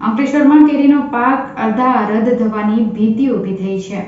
અંકલેશ્વરમાં કેરીનો પાક અડધા રદ થવાની ભીતિ ઊભી થઈ છે.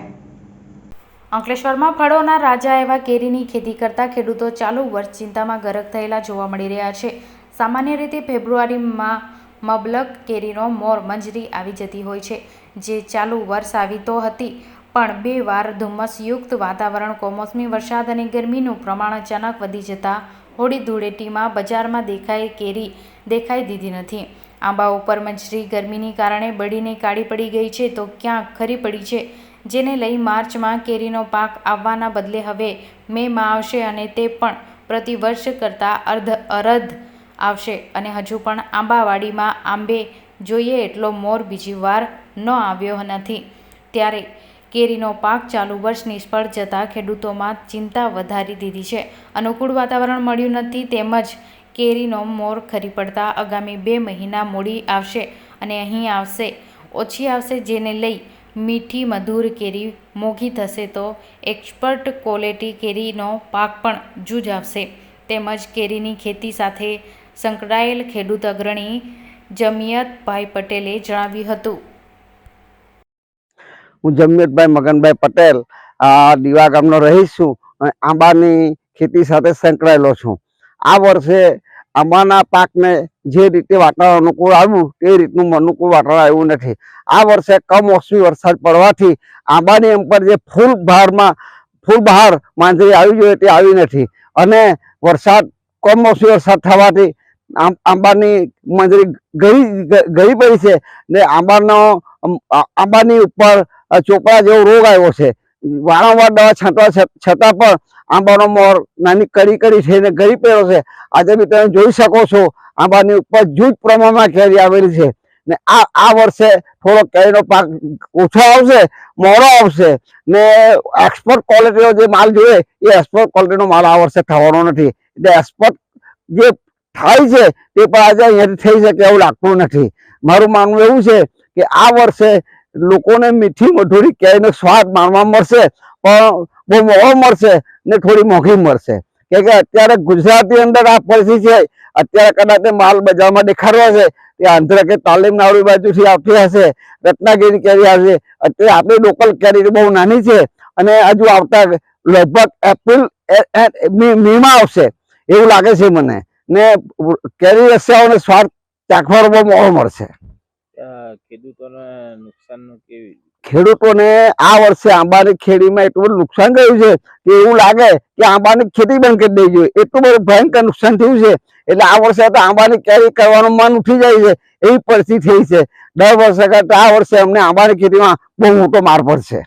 અંકલેશ્વરમાં ફળોના રાજા એવા કેરીની ખેતી કરતા ખેડૂતો ચાલુ વર્ષ ચિંતામાં ગરક થયેલા જોવા મળી રહ્યા છે. સામાન્ય રીતે ફેબ્રુઆરીમાં મબલક કેરીનો મોર મંજરી આવી જતી હોય છે, જે ચાલુ વર્ષ આવી તો હતી, પણ બે વાર ધુમ્મસયુક્ત વાતાવરણ, કમોસમી વરસાદ અને ગરમીનું પ્રમાણ અચાનક વધી જતાં હોળી ધૂળેટીમાં બજારમાં દેખાય કેરી દેખાઈ દીધી નથી. આંબા ઉપર મંજરી ગરમીને કારણે બળીને કાળી પડી ગઈ છે તો ક્યાંક ખરી પડી છે? જેને લઈ માર્ચમાં કેરીનો પાક આવવાના બદલે હવે મેમાં આવશે અને તે પણ પ્રતિવર્ષ કરતાં અર્ધ અરધ આવશે. અને હજુ પણ આંબાવાડીમાં આંબે જોઈએ એટલો મોર બીજી વાર ન આવ્યો નથી. ત્યારે કેરીનો પાક ચાલુ વર્ષ નિષ્ફળ જતાં ખેડૂતોમાં ચિંતા વધારી દીધી છે. અનુકૂળ વાતાવરણ મળ્યું નથી તેમજ કેરીનો મોર ખરી પડતા આગામી બે મહિના મોડી આવશે અને અહીં આવશે. ઓછી આવશે જેને લઈ મીઠી મધુર કેરી મોંઘી થશે તો એક્સપર્ટ ક્વોલિટી કેરીનો પાક પણ જૂજ આવશે. તેમજ કેરીની ખેતી સાથે સંકળાયેલ ખેડૂત અગ્રણી જમિયતભાઈ પટેલે જણાવ્યું હતું. હું જમિયતભાઈ મગનભાઈ પટેલ દીવા ગામનો રહીશ છું અને આંબાની ખેતી સાથે સંકળાયેલો છું. આ વર્ષે આંબાના પાકને જે રીતે વાતાવરણ અનુકૂળ આવ્યું, તે રીતનું અનુકૂળ વાતાવરણ આવ્યું નથી. આ વર્ષે કમોસમી વરસાદ પડવાથી આંબાની ઉપર જે ફૂલ બહારમાં, ફૂલ બહાર માંજરી આવી જોઈએ તે આવી નથી. અને વરસાદ, કમોસમી વરસાદ થવાથી આંબાની માંજરી ગળી ગળી પડી છે ને આંબાનો આંબાની ઉપર ચોપડા જેવો રોગ આવ્યો છે. વારંવાર દવા છાંટવા છતાં પણ આંબાનો મોર નાની કડી કડી થઈને ગરી પડ્યો છે. આજે બી તમે જોઈ શકો છો, આંબાની ઉપર જૂજ પ્રમાણમાં કેરી આવેલી છે. ને આ આ વર્ષે થોડો કેરીનો પાક ઓછો આવશે, મોડો આવશે. ને એક્સપોર્ટ ક્વોલિટીનો જે માલ જોઈએ, એ એક્સપોર્ટ ક્વોલિટીનો માલ આ વર્ષે થવાનો નથી. એટલે એક્સપોર્ટ જે થાય છે, તે પણ આજે અહીંયાથી થઈ શકે એવું લાગતું નથી. મારું માનવું એવું છે કે આ વર્ષે લોકોને મીઠી મધુરી કેરીનો સ્વાદ માણવા મળશે? પણ બહુ મોડો મળશે ને થોડી મોંઘી મળશે. કે કે અત્યારે ગુજરાતની અંદર આ પરિસ્થિતિ છે. અત્યારે કદાચ માલ બજારમાં દેખાડવા છે. તે આંધ્ર કે તાલીમનાડુ બાજુથી આવતી હશે, રત્નાગીરી કેરી આવશે. અત્યારે આપણી લોકલ કેરી બહુ નાની છે અને હજુ આવતા લગભગ એપ્રિલ એ- એ- મેમાં આવશે. એવું લાગે છે મને. ને કેરી રસિયાઓને સ્વાદ ચાખવાનો બહુ મોડો મળશે. ખેડૂતોને નુકસાનનું ખેડૂતોને આ વર્ષે આંબાની ખેડીમાં એટલું બધું નુકસાન થયું છે કે એવું લાગે કે આંબાની ખેતી બંધ કરી દેવી જોઈએ. એટલું બધું ભયંકર નુકસાન થયું છે. એટલે આ વર્ષે તો આંબાની કેરી કરવાનું મન ઉઠી જાય છે. એવી પરિસ્થિતિ થઈ છે. દર વર્ષે કરતા આ વર્ષે અમને આંબાની ખેતીમાં બહુ મોટો માર પડશે.